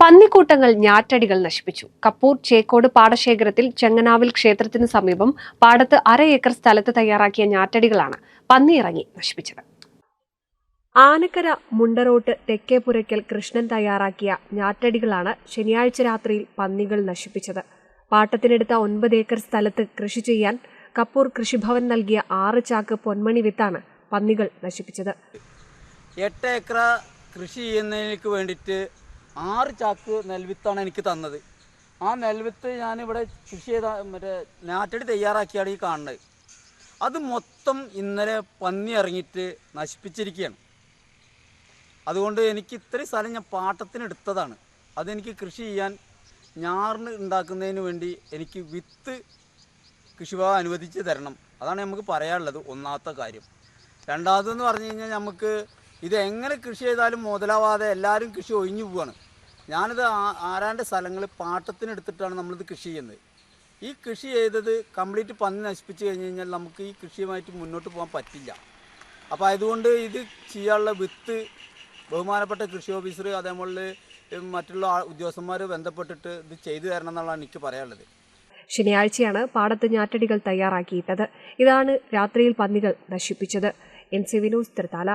പന്നിക്കൂട്ടങ്ങൾ ഞാറ്റടികൾ നശിപ്പിച്ചു. കപ്പൂർ ചേക്കോട് പാടശേഖരത്തിൽ ചെങ്ങനാവിൽ ക്ഷേത്രത്തിന് സമീപം പാടത്ത് അര ഏക്കർ സ്ഥലത്ത് തയ്യാറാക്കിയ ഞാറ്റടികളാണ് പന്നിയിറങ്ങി നശിപ്പിച്ചത്. ആനക്കര മുണ്ടറോട്ട് തെക്കേപുരയ്ക്കൽ കൃഷ്ണൻ തയ്യാറാക്കിയ ഞാറ്റടികളാണ് ശനിയാഴ്ച രാത്രിയിൽ പന്നികൾ നശിപ്പിച്ചത്. പാട്ടത്തിനെടുത്ത ഒൻപത് ഏക്കർ സ്ഥലത്ത് കൃഷി ചെയ്യാൻ കപ്പൂർ കൃഷിഭവൻ നൽകിയ ആറ് ചാക്ക് പൊന്മണി വിത്താണ് പന്നികൾ നശിപ്പിച്ചത്. എട്ട് ഏക്കർ കൃഷി ചെയ്യുന്നതിലേക്ക് വേണ്ടിയിട്ട് ആറ് ചാക്ക് നെൽവിത്താണ് എനിക്ക് തന്നത്. ആ നെൽവിത്ത് ഞാനിവിടെ കൃഷി ചെയ്ത മറ്റേ നാറ്റടി തയ്യാറാക്കിയാണ് ഈ കാണുന്നത്. അത് മൊത്തം ഇന്നലെ പന്നി ഇറങ്ങിയിട്ട് നശിപ്പിച്ചിരിക്കുകയാണ്. അതുകൊണ്ട് എനിക്ക് ഇത്രയും സ്ഥലം ഞാൻ പാട്ടത്തിന് എടുത്തതാണ്. അതെനിക്ക് കൃഷി ചെയ്യാൻ ഞാറിന് ഉണ്ടാക്കുന്നതിന് വേണ്ടി എനിക്ക് വിത്ത് കൃഷിഭവൻ അനുവദിച്ച് തരണം. അതാണ് നമുക്ക് പറയാനുള്ളത് ഒന്നാമത്തെ കാര്യം. രണ്ടാമതെന്ന് പറഞ്ഞു കഴിഞ്ഞാൽ നമുക്ക് ഇത് എങ്ങനെ കൃഷി ചെയ്താലും മുതലാവാതെ എല്ലാവരും കൃഷി ഒഴിഞ്ഞു പോവാണ്. ഞാനിത് ആരാന്റെ സ്ഥലങ്ങൾ പാട്ടത്തിനെടുത്തിട്ടാണ് നമ്മളിത് കൃഷി ചെയ്യുന്നത്. ഈ കൃഷി ചെയ്തത് കംപ്ലീറ്റ് പന്നി നശിപ്പിച്ച് കഴിഞ്ഞ് കഴിഞ്ഞാൽ നമുക്ക് ഈ കൃഷിയുമായിട്ട് മുന്നോട്ട് പോകാൻ പറ്റില്ല. അപ്പോൾ അതുകൊണ്ട് ഇത് ചെയ്യാനുള്ള വിത്ത് ബഹുമാനപ്പെട്ട കൃഷി ഓഫീസർ അതേപോലെ മറ്റുള്ള ഉദ്യോഗസ്ഥന്മാർ ബന്ധപ്പെട്ടിട്ട് ഇത് ചെയ്തു തരണം എന്നുള്ളതാണ് എനിക്ക് പറയാനുള്ളത്. ശനിയാഴ്ചയാണ് പാടത്ത് ഞാറ്റടികൾ തയ്യാറാക്കിയിട്ടത്. ഇതാണ് രാത്രിയിൽ പന്നികൾ നശിപ്പിച്ചത്. N C Vinos Thrithala